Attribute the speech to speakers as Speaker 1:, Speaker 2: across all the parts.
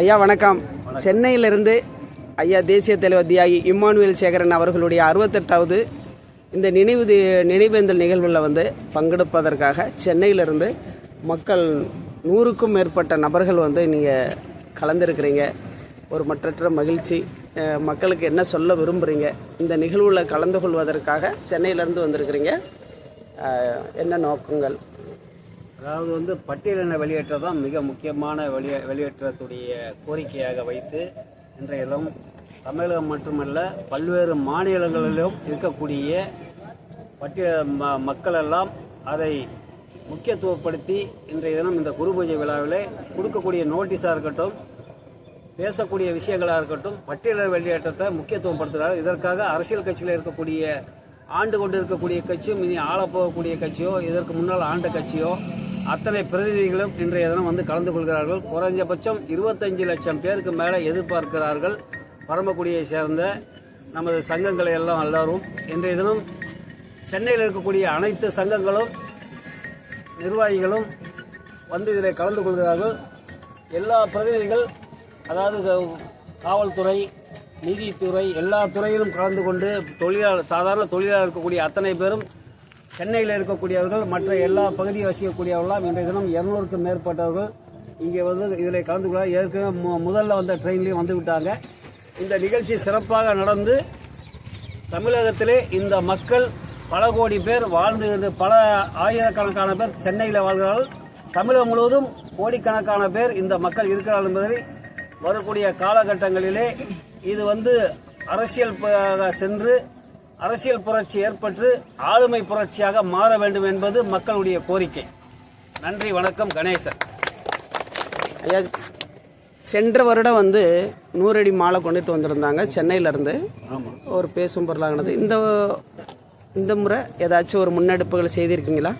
Speaker 1: ஐயா வணக்கம். சென்னையிலிருந்து ஐயா தேசிய தலைவர் தியாகி இம்மானுவேல் சேகரன் அவர்களுடைய அறுபத்தெட்டாவது இந்த நினைவு நினைவேந்தல் நிகழ்வில் வந்து பங்கெடுப்பதற்காக சென்னையிலிருந்து மக்கள் நூறுக்கும் மேற்பட்ட நபர்கள் வந்து நீங்கள் கலந்துருக்கிறீங்க. ஒரு மற்றற்ற மகிழ்ச்சி. மக்களுக்கு என்ன சொல்ல விரும்புகிறீங்க இந்த நிகழ்வில் கலந்து கொள்வதற்காக சென்னையிலேருந்து வந்திருக்கிறீங்க. என்ன நோக்கங்கள்?
Speaker 2: அதாவது வந்து பட்டியலின வெளியேற்றம் தான் மிக முக்கியமான வெளியே வெளியேற்றத்துடைய கோரிக்கையாக வைத்து இன்றைய தமிழகம் மட்டுமல்ல பல்வேறு மாநிலங்களிலும் இருக்கக்கூடிய பட்டியல ம- மக்களெல்லாம் அதை முக்கியத்துவப்படுத்தி இன்றைய தினம் இந்த குரு பூஜை விழாவில் கொடுக்கக்கூடிய நோட்டீஸாக இருக்கட்டும் பேசக்கூடிய விஷயங்களாக இருக்கட்டும் பட்டியல வெளியேற்றத்தை முக்கியத்துவப்படுத்துகிறார் இதற்காக அரசியல் கட்சியில் இருக்கக்கூடிய ஆண்டு கொண்டு இருக்கக்கூடிய கட்சியும் இனி ஆளப்போகக்கூடிய கட்சியோ இதற்கு முன்னால் ஆண்ட கட்சியோ அத்தனை பிரதிநிதிகளும் இன்றைய தினம் வந்து கலந்து கொள்கிறார்கள். குறைஞ்சபட்சம் இருபத்தஞ்சு லட்சம் பேருக்கு மேலே எதிர்பார்க்கிறார்கள். பரமக்குடியை சேர்ந்த நமது சங்கங்களை எல்லாம் எல்லாரும் இன்றைய தினம் சென்னையில் இருக்கக்கூடிய அனைத்து சங்கங்களும் நிர்வாகிகளும் வந்து இதில் கலந்து கொள்கிறார்கள். எல்லா பிரதிநிதிகள் அதாவது காவல்துறை நீதித்துறை எல்லா துறையிலும் கலந்து கொண்டு தொழிலாளர் சாதாரண தொழிலாளர் இருக்கக்கூடிய அத்தனை பேரும் சென்னையில் இருக்கக்கூடியவர்கள் மற்ற எல்லா பகுதியை வசிக்கக்கூடியவர்களாம் இன்றைய தினம் இருநூறுக்கும் மேற்பட்டவர்கள் இங்கே வந்து இதில் கலந்து கொள்ள ஏற்கனவே மு- முதல்ல வந்த ட்ரெயின்லேயும் வந்து விட்டாங்க. இந்த நிகழ்ச்சி சிறப்பாக நடந்து தமிழகத்திலே இந்த மக்கள் பல கோடி பேர் வாழ்ந்து பல ஆயிரக்கணக்கான பேர் சென்னையில் வாழ்கிறார்கள். தமிழகம் முழுவதும் கோடிக்கணக்கான பேர் இந்த மக்கள் இருக்கிறார்கள் என்பதை வரக்கூடிய காலகட்டங்களிலே இது வந்து அரசியல் சென்று அரசியல் புரட்சி ஏற்பட்டு ஆளுமை புரட்சியாக மாற வேண்டும் என்பது மக்களுடைய கோரிக்கை. நன்றி வணக்கம் கணேசன்.
Speaker 1: ஐயா சென்ற வருடம் வந்து நூறடி மாலை கொண்டுட்டு வந்திருந்தாங்க சென்னையிலேருந்து. ஒரு பேசும் பொருளானது. இந்த இந்த முறை ஏதாச்சும் ஒரு முன்னெடுப்புகள் செய்திருக்கீங்களா?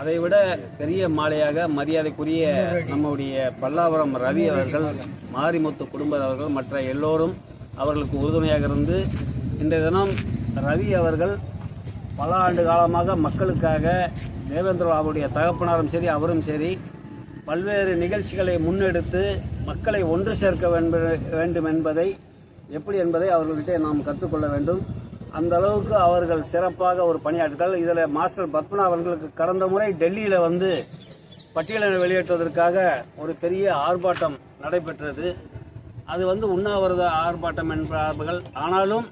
Speaker 2: அதை விட பெரிய மாலையாக மரியாதைக்குரிய நம்முடைய பல்லாவரம் ரவி அவர்கள் மாரிமுத்து குடும்ப அவர்கள் மற்ற எல்லோரும் அவர்களுக்கு உறுதுணையாக இருந்து இன்றைய தினம் ரவி அவர்கள் பல ஆண்டு காலமாக மக்களுக்காக தேவேந்திர பாபுடைய தகப்பனாரும் சரி அவரும் சரி பல்வேறு நிகழ்ச்சிகளை முன்னெடுத்து மக்களை ஒன்று சேர்க்க வேண்டும் என்பதை எப்படி என்பதை அவர்கள்கிட்ட நாம் கற்றுக்கொள்ள வேண்டும். அந்த அளவுக்கு அவர்கள் சிறப்பாக ஒரு பணியாற்றுகள் இதில் மாஸ்டர் பத்மனா அவர்களுக்கு கடந்த முறை டெல்லியில் வந்து பட்டியலை வெளியேற்றுவதற்காக ஒரு பெரிய ஆர்ப்பாட்டம் நடைபெற்றது. அது வந்து உண்ணாவிரத ஆர்ப்பாட்டம் என்பார்கள் ஆனாலும்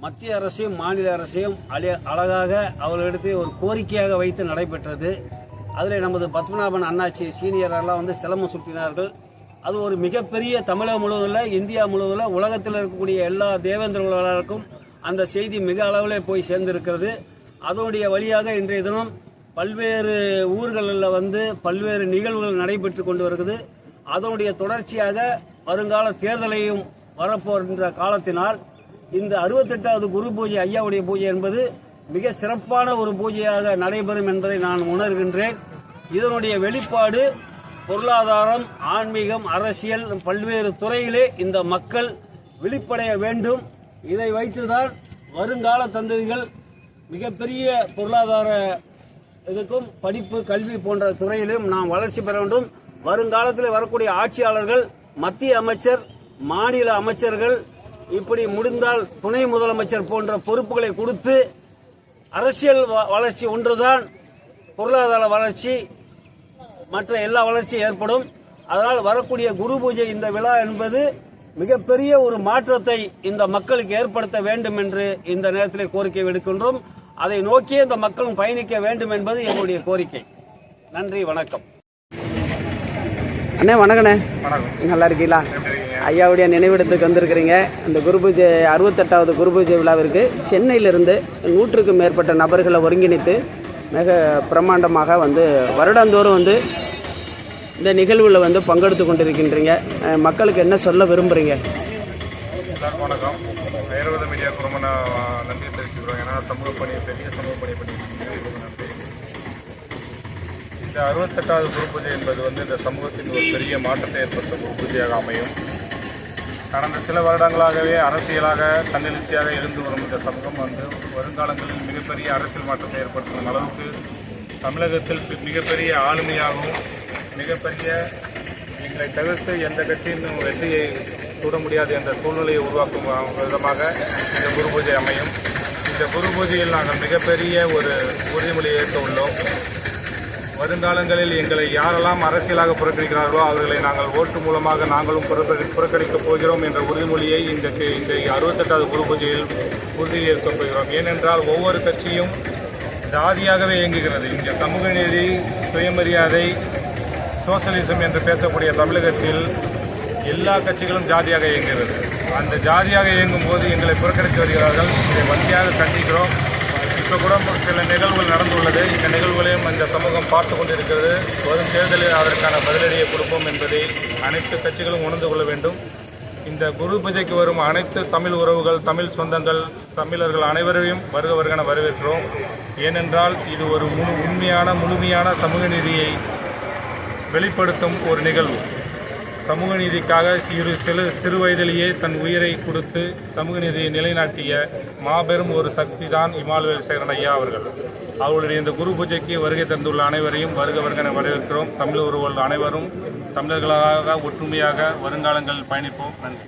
Speaker 2: மத்திய அரசையும் மாநில அரசையும் அழ- அழகாக அவர்களிடத்தை ஒரு கோரிக்கையாக வைத்து நடைபெற்றது. அதில் நமது பத்மநாபன் அண்ணாச்சி சீனியரெல்லாம் வந்து சிலம்பம் சுட்டினார்கள். அது ஒரு மிகப்பெரிய தமிழகம் முழுவதில் இந்தியா முழுவதில் உலகத்தில் இருக்கக்கூடிய எல்லா தேவேந்திரர்களுக்கும் அந்த செய்தி மிக அளவில் போய் சேர்ந்திருக்கிறது. அதனுடைய வழியாக இன்றைய தினம் பல்வேறு ஊர்களில் வந்து பல்வேறு நிகழ்வுகள் நடைபெற்று கொண்டு வருகிறது. அதனுடைய தொடர்ச்சியாக வருங்கால தேர்தலையும் வரப்போகின்ற காலத்தினால் இந்த அறுபத்தெட்டாவது குரு பூஜை ஐயாவுடைய பூஜை என்பது மிக சிறப்பான ஒரு பூஜையாக நடைபெறும் என்பதை நான் உணர்கின்றேன். இதனுடைய வெளிப்பாடு பொருளாதாரம் ஆன்மீகம் அரசியல் பல்வேறு துறையிலே இந்த மக்கள் விழிப்படைய வேண்டும். இதை வைத்துதான் வருங்கால தந்ததிகள் மிகப்பெரிய பொருளாதார இதுக்கும் படிப்பு கல்வி போன்ற துறையிலும் நாம் வளர்ச்சி பெற வேண்டும். வருங்காலத்தில் வரக்கூடிய ஆட்சியாளர்கள் மத்திய அமைச்சர் மாநில அமைச்சர்கள் இப்படி முடிந்தால் துணை முதலமைச்சர் போன்ற பொறுப்புகளை கொடுத்து அரசியல் வ- வளர்ச்சி ஒன்றுதான் பொருளாதார வளர்ச்சி மற்ற எல்லா வளர்ச்சியும் ஏற்படும். அதனால் வரக்கூடிய குரு பூஜை இந்த விழா என்பது மிகப்பெரிய ஒரு மாற்றத்தை இந்த மக்களுக்கு ஏற்படுத்த வேண்டும் என்று இந்த நேரத்தில் கோரிக்கை விடுக்கின்றோம். அதை நோக்கியே இந்த மக்களும் பயணிக்க வேண்டும் என்பது எங்களுடைய கோரிக்கை. நன்றி வணக்கம்.
Speaker 1: அண்ணே வணக்கண்ணே. நல்லா இருக்கீங்களா? ஐயாவுடைய நினைவிடத்துக்கு வந்திருக்கிறீங்க. இந்த குரு பூஜை அறுபத்தெட்டாவது குரு பூஜை விழாவிற்கு சென்னையிலிருந்து நூற்றுக்கும் மேற்பட்ட நபர்களை ஒருங்கிணைத்து மிக பிரம்மாண்டமாக வந்து வருடந்தோறும் வந்து இந்த நிகழ்வில் வந்து பங்கெடுத்து கொண்டிருக்கின்றீங்க. மக்களுக்கு என்ன சொல்ல விரும்புகிறீங்க
Speaker 3: வணக்கம். ஐரோத மீடியா குடும்பம் நன்றி தெரிவிச்சுக்கிறோம். ஏன்னா சமூக பணி பெரிய சமூக பணி பண்ணியிருக்கீங்க நன்றி. இந்த அறுபத்தெட்டாவது குரு பூஜை என்பது வந்து இந்த சமூகத்தின் ஒரு பெரிய மாற்றத்தை ஏற்படுத்தும் ஒரு பூஜையாக அமையும். கடந்த சில வருடங்களாகவே அரசியலாக தன்னெழுச்சியாக எழுந்து வரும் இந்த சமூகம் வந்து வருங்காலங்களில் மிகப்பெரிய அரசியல் மாற்றத்தை ஏற்படுத்தும் அளவுக்கு தமிழகத்தில் மிகப்பெரிய ஆளுமையாகவும் மிகப்பெரிய எங்களை தவிர்த்து எந்த கட்சியின் வெற்றியை கூட முடியாது என்ற சூழ்நிலையை உருவாக்கும் விதமாக இந்த குரு பூஜை அமையும். இந்த குரு பூஜையில் நாங்கள் மிகப்பெரிய ஒரு உறுதிமொழியை ஏற்க உள்ளோம். வருங்காலங்களில் எங்களை யாரெல்லாம் அரசியலாக புறக்கணிக்கிறார்களோ அவர்களை நாங்கள் ஓட்டு மூலமாக நாங்களும் புறக்கணிக்கப் போகிறோம் என்ற உறுதிமொழியை இந்த இந்த அறுபத்தெட்டாவது குரு பூஜையில் உறுதியேற்கப் போகிறோம். ஏனென்றால் ஒவ்வொரு கட்சியும் ஜாதியாகவே இயங்குகிறது. இங்கே சமூக நீதி சுயமரியாதை சோசலிசம் என்று பேசக்கூடிய தமிழகத்தில் எல்லா கட்சிகளும் ஜாதியாக இயங்குகிறது. அந்த ஜாதியாக இயங்கும் போது எங்களை புறக்கணித்து வருகிறார்கள். இதை வங்கியாக கண்டிக்கிறோம். இப்போ கூட சில நிகழ்வுகள் நடந்துள்ளது. இந்த நிகழ்வுகளையும் இந்த சமூகம் பார்த்து கொண்டிருக்கிறது. வரும் தேர்தலில் அதற்கான பதிலடியை கொடுப்போம் என்பதை அனைத்து கட்சிகளும் உணர்ந்து கொள்ள வேண்டும். இந்த குரு பூஜைக்கு வரும் அனைத்து தமிழ் உறவுகள் தமிழ் சொந்தங்கள் தமிழர்கள் அனைவரையும் வருக வருகன வரவேற்கிறோம். ஏனென்றால் இது ஒரு முழு உண்மையான முழுமையான சமூக நீதியை வெளிப்படுத்தும் ஒரு நிகழ்வு. சமூக நீதிக்காக சிறு சிறு சிறு வயதிலேயே தன் உயிரை கொடுத்து சமூக நீதியை நிலைநாட்டிய மாபெரும் ஒரு சக்தி தான் இமானுவேல் சேகரன் ஐயா அவர்கள். அவருடைய இந்த குரு பூஜைக்கு வருகை தந்துள்ள அனைவரையும் வருக வருகனை வரவேற்கிறோம். தமிழ் உறவுகள் அனைவரும் தமிழர்களாக ஒற்றுமையாக வருங்காலங்களில் பயணிப்போம். நன்றி.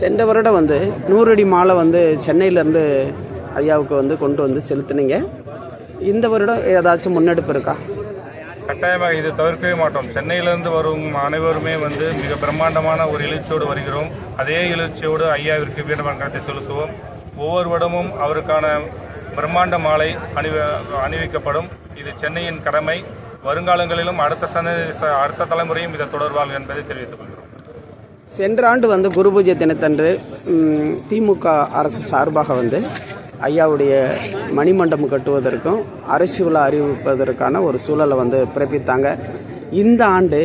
Speaker 1: சென்ற வருடம் வந்து நூறடி மாலை வந்து சென்னையிலேருந்து ஐயாவுக்கு வந்து கொண்டு வந்து செலுத்தினீங்க. இந்த வருடம் ஏதாச்சும் முன்னெடுப்பு இருக்கா?
Speaker 3: கட்டாயமாக இது தவிர்க்கவே மாட்டோம். சென்னையிலிருந்து வரும் அனைவருமே வந்து மிக பிரம்மாண்டமான ஒரு எழுச்சியோடு வருகிறோம். அதே எழுச்சியோடு ஐயாவிற்கு வீர வணக்கத்தை செலுத்துவோம். ஒவ்வொரு வருடமும் அவருக்கான பிரம்மாண்ட மாலை அணிவ அணிவிக்கப்படும். இது சென்னையின் கடமை. வருங்காலங்களிலும் அடுத்த சந்ததி அடுத்த தலைமுறையும் இதை தொடர்வார்கள் என்பதை தெரிவித்துக் கொள்கிறோம்.
Speaker 1: சென்ற ஆண்டு வந்து குரு பூஜை தினத்தன்று திமுக அரசு சார்பாக வந்து ஐயாவுடைய மணிமண்டபம் கட்டுவதற்கும் அரசு விழா அறிவிப்பதற்கான ஒரு சூழலை வந்து பிறப்பித்தாங்க. இந்த ஆண்டு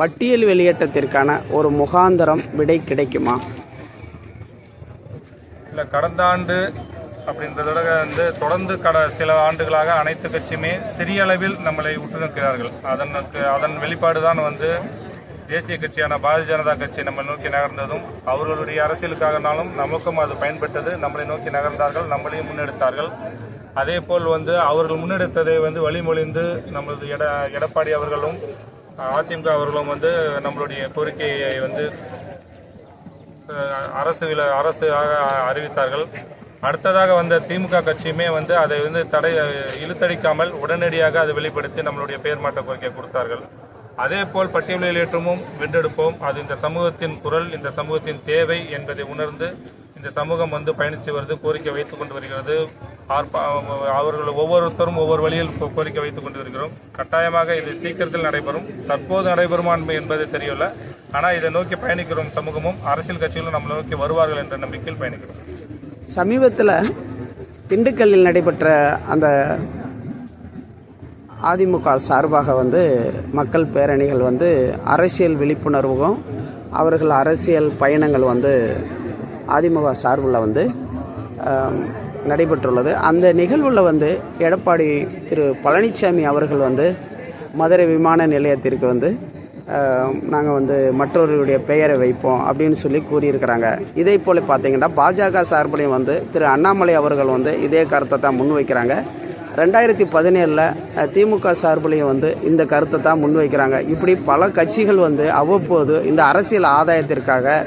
Speaker 1: பட்டியல் வெளியேற்றத்திற்கான ஒரு முகாந்தரம் விடை கிடைக்குமா?
Speaker 3: இல்லை கடந்த ஆண்டு அப்படின்றதோட வந்து தொடர்ந்து கட சில ஆண்டுகளாக அனைத்து கட்சியுமே சிறிய அளவில் நம்மளை உற்று நிற்கிறார்கள் அதனுக்கு அதன் வெளிப்பாடு தான் வந்து தேசிய கட்சியான பாரதிய ஜனதா கட்சி நம்ம நோக்கி நகர்ந்ததும் அவர்களுடைய அரசியலுக்காகனாலும் நமக்கும் அது பயன்பட்டது. நம்மளை நோக்கி நகர்ந்தார்கள் நம்மளையும் முன்னெடுத்தார்கள். அதே போல் வந்து அவர்கள் முன்னெடுத்ததை வந்து வழிமொழிந்து நமது எட எடப்பாடி அவர்களும் அதிமுக அவர்களும் வந்து நம்மளுடைய கோரிக்கையை வந்து அரசு வில அரசு ஆக- அறிவித்தார்கள். அடுத்ததாக வந்த திமுக கட்சியுமே வந்து அதை வந்து தடை இழுத்தடிக்காமல் உடனடியாக அதை வெளிப்படுத்தி நம்மளுடைய பெயர் மாற்ற கோரிக்கை கொடுத்தார்கள். அதே போல் பட்டியல் வென்றெடுப்போம். அது இந்த சமூகத்தின் குரல் இந்த சமூகத்தின் தேவை என்பதை உணர்ந்து இந்த சமூகம் வந்து பயணித்து வருது கோரிக்கை வைத்துக் கொண்டு வருகிறது. அவர்கள் ஒவ்வொருத்தரும் ஒவ்வொரு வழியில் கோரிக்கை வைத்துக் கொண்டு வருகிறோம். கட்டாயமாக இது சீக்கிரத்தில் நடைபெறும். தற்போது நடைபெறுமா என்பது தெரியல. ஆனால் இதை நோக்கி பயணிக்கிறோம் சமூகமும் அரசியல் கட்சிகளும் நம்மளை நோக்கி வருவார்கள் என்ற நம்பிக்கையில் பயணிக்கிறோம்.
Speaker 1: சமீபத்தில் திண்டுக்கல்லில் நடைபெற்ற அந்த அதிமுக சார்பாக வந்து மக்கள் பேரணிகள் வந்து அரசியல் விழிப்புணர்வும் அவர்கள் அரசியல் பயணங்கள் வந்து அதிமுக சார்பில் வந்து நடைபெற்றுள்ளது. அந்த நிகழ்வில் வந்து எடப்பாடி திரு பழனிசாமி அவர்கள் வந்து மதுரை விமான நிலையத்திற்கு வந்து நாங்கள் வந்து மற்றவர்களுடைய பெயரை வைப்போம் அப்படின்னு சொல்லி கூறியிருக்கிறாங்க. இதே போல் பார்த்தீங்கன்னா பாஜக சார்பிலையும் வந்து திரு அண்ணாமலை அவர்கள் வந்து இதே கருத்தை தான் முன்வைக்கிறாங்க. ரெண்டாயிரத்தி பதினேழில் திமுக சார்பிலையும் வந்து இந்த கருத்தை தான் முன்வைக்கிறாங்க. இப்படி பல கட்சிகள் வந்து அவ்வப்போது இந்த அரசியல் ஆதாயத்திற்காக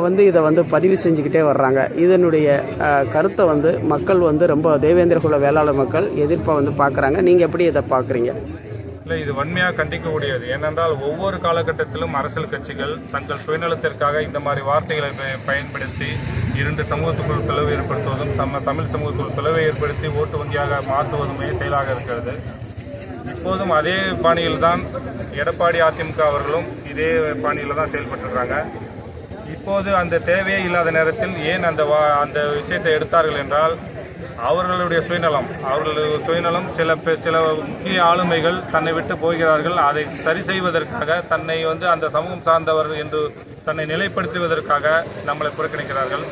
Speaker 1: வந்து இதை வந்து பதிவு செஞ்சுக்கிட்டே வர்றாங்க. இதனுடைய கருத்தை வந்து மக்கள் வந்து ரொம்ப தேவேந்திர குல வேளாளர் மக்கள் எதிர்ப்பை வந்து பார்க்குறாங்க. நீங்கள் எப்படி இதை பார்க்குறீங்க?
Speaker 3: இல்லை இது வன்மையாக கண்டிக்கக்கூடியது. ஏனென்றால் ஒவ்வொரு காலகட்டத்திலும் அரசியல் கட்சிகள் தங்கள் சுயநலத்திற்காக இந்த மாதிரி வார்த்தைகளை ப- பயன்படுத்தி இரண்டு சமூகத்துக்குள் பிளவு ஏற்படுத்துவதும் சம தமிழ் சமூகத்துக்குள் பிளவை ஏற்படுத்தி ஓட்டு வங்கியாக மாற்றுவதுமே செயலாக இருக்கிறது? இப்போதும் அதே பாணியில் தான் எடப்பாடி அதிமுக அவர்களும் இதே பாணியில் தான் செயல்பட்டுருக்காங்க. இப்போது அந்த தேவையே இல்லாத நேரத்தில் ஏன் அந்த வா- அந்த விஷயத்தை எடுத்தார்கள் என்றால் அவர்களுடைய சுயநலம் அவர்களுடைய சுயநலம் சில சில முக்கிய ஆளுமைகள் தன்னை விட்டு போகிறார்கள். அதை சரி செய்வதற்காக தன்னை வந்து அந்த சமூகம் சார்ந்தவர் என்று தன்னை நிலைப்படுத்துவதற்காக நம்மளை புறக்கணிக்கிறார்கள்.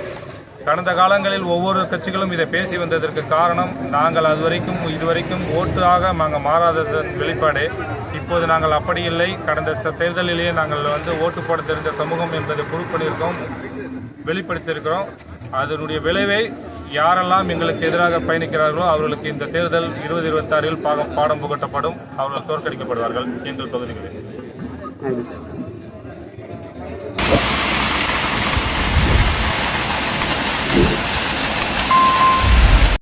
Speaker 3: கடந்த காலங்களில் ஒவ்வொரு கட்சிகளும் இதை பேசி வந்ததற்கு காரணம் நாங்கள் அதுவரைக்கும் இதுவரைக்கும் ஓட்டாக நாங்கள் மாறாததன் வெளிப்பாடு. இப்போது நாங்கள் அப்படி இல்லை. கடந்த தேர்தலிலேயே நாங்கள் வந்து ஓட்டு போட தெரிந்த சமூகம் என்பதை ப்ரூவ் வெளிப்படுத்தியிருக்கிறோம். அதனுடைய விளைவை யாரெல்லாம் எங்களுக்கு எதிராக பயணிக்கிறார்களோ அவர்களுக்கு இந்த தேர்தல் இருபது இருபத்தாறில் பாகம் பாடம் புகட்டப்படும். அவர்கள் தோற்கடிக்கப்படுவார்கள். எங்கள் பகுதிகளில்